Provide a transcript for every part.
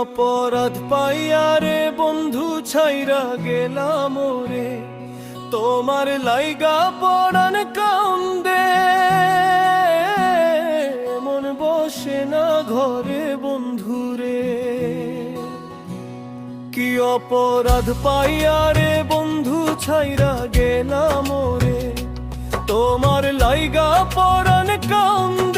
অপরাধ পাইয়া রে বন্ধু, ছাইরা গেলাম রে তোমার লাইগা পড়ান কান্দে। মন বসে না ঘরে বন্ধু রে। কি অপরাধ পাইয়া রে বন্ধু, ছাইরা গেলাম রে তোমার লাইগা পড়ান কান্দে।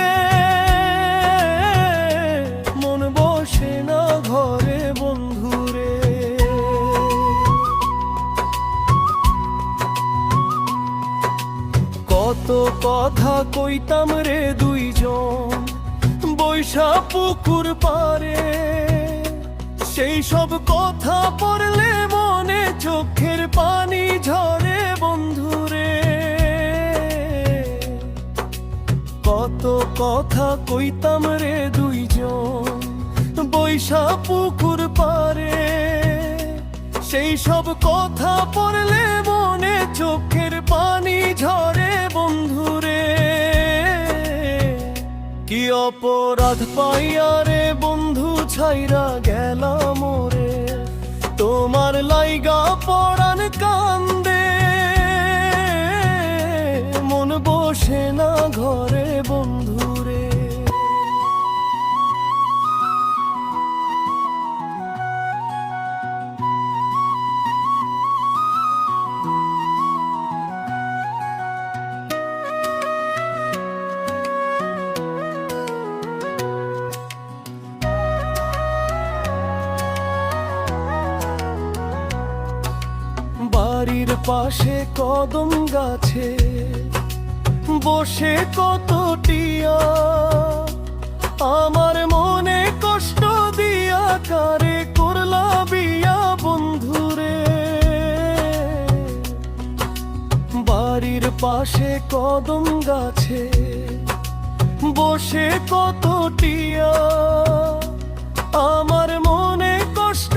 কত কথা কইতাম রে দুইজন। বৈশা পুকুর পারে। সেই সব কথা পড়লে মনে চোখের পানি ঝরে বন্ধুরে। কত কথা কইতাম রে দুইজন। বৈশা পুকুর পারে। সেই সব কথা পড়লে মনে চোখের পানি ঝরে কি অপরাধ পাইয়া রে বন্ধু ছাইরা গেলাম রে তোমার লাইগা পড়ান পাশে কদম গাছে বসে কত টিয়া আমার মনে কষ্ট দিয়া কারে করলা বিয়া বন্ধুরে? বাড়ির পাশে কদম গাছে বসে কত টিয়া আমার মনে কষ্ট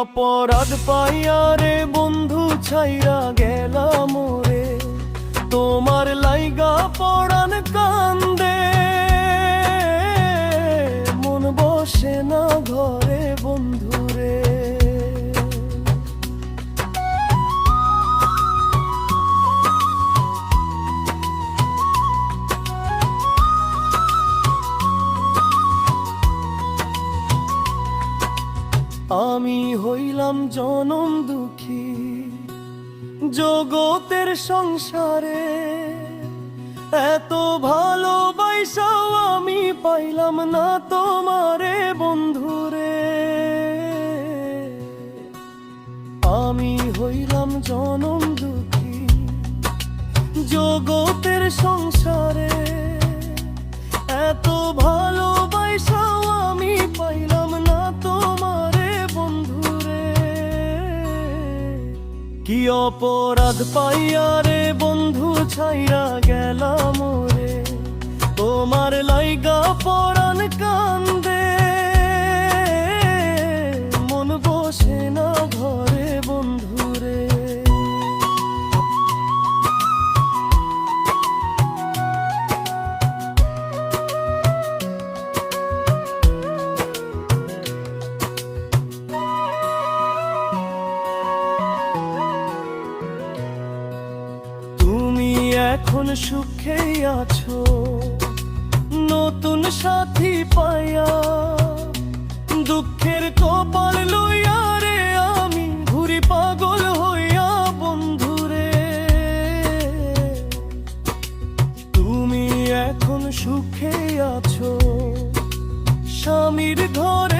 অপরাধ পাইয়া রে বন্ধু ছাইরা গেলাম মোরে। তোমার লাইগা পড়ান কান্দে। আমি হইলাম জনম দুঃখী। জগতের সংসারে এত ভালোবাসাও আমি পাইলাম না তোমারে বন্ধুরে। আমি হইলাম জনম দুঃখী। জগতের কি অপরাধ পাইয়া রে বন্ধু ছাইরা গেলাম রে? তোমার লাইগা পরাণ কান্দে। এখন সুখেই আছো, নতুন সাথী পাইয়া। দুঃখের কপাল লইয়া রে আমি ঘুরি পাগল হইয়া বন্ধুরে। তুমি এখন সুখে আছো, স্বামীর ঘরে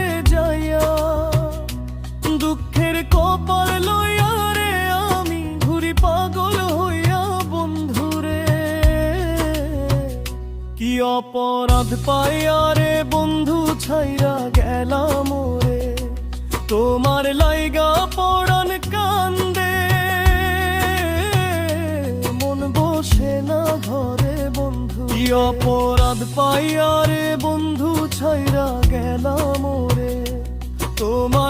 অপরাধ পাইয়া রে বন্ধু, ছাইরা গেলাম রে তোমার লাইগা পড়ান কান্দে। মন বসে না ঘরে বন্ধু। কি অপরাধ পাইয়া রে বন্ধু, ছাইরা গেলাম রে তোমার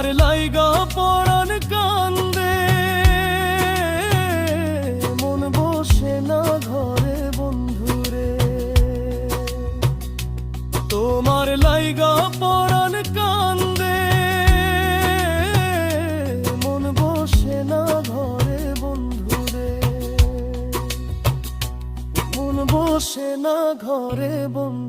তোমার লাইগা পরাণ কান্দে। মন বসে না ঘরে বন্ধুরে। মন বসে না ঘরে বন্ধু